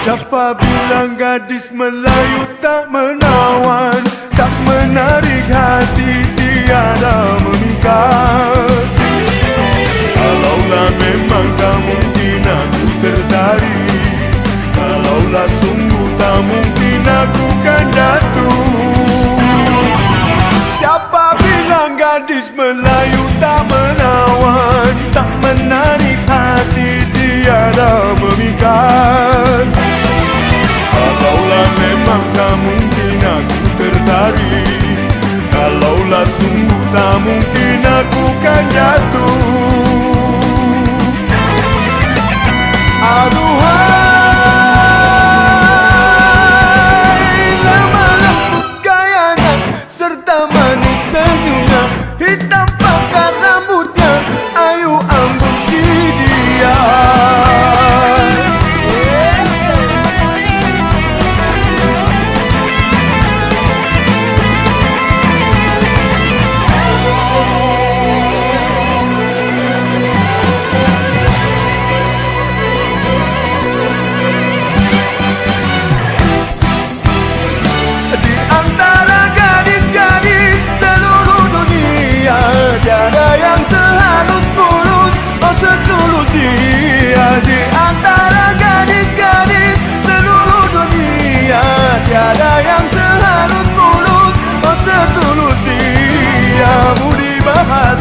Siapa bilang gadis Melayu tak menawan? Tak menarik hati tiada memikat. Kalaulah memang tak mungkin aku tertarik. Kalaulah sungguh tak mungkin aku kan jatuh. Siapa bilang gadis Melayu tak menawan tak mungkin aku kan jatuh. Aduhai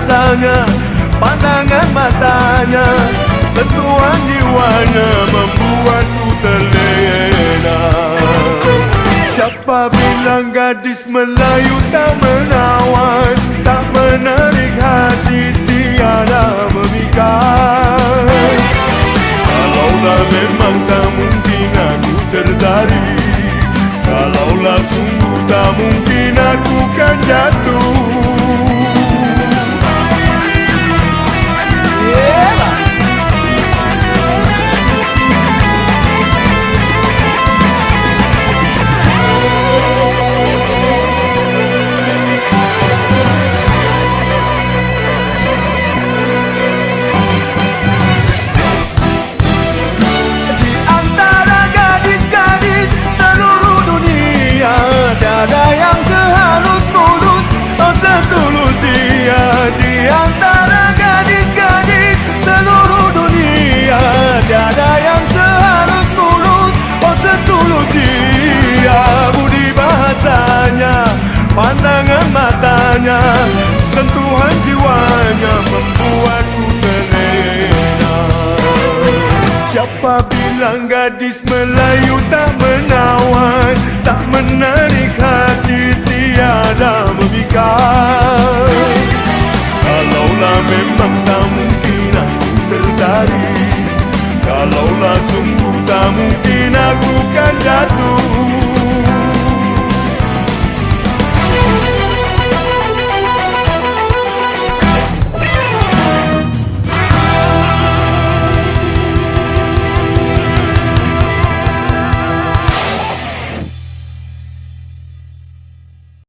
bahasanya Pandangan matanya Sentuhan jiwanya Membuatku terlena. Siapa bilang gadis Melayu tak menawan Tak menarik hati tiada memikat? Kalaulah memang tak mungkin aku tertarik Kalaulah sungguh tak mungkin aku kan jatuh matanya Sentuhan jiwanya membuatku terlena. Siapa bilang gadis Melayu tak menawan Tak menarik hati tiada memikat? Kalaulah memang tak mungkin aku tertarik Kalaulah sungguh tak mungkin aku kan jatuh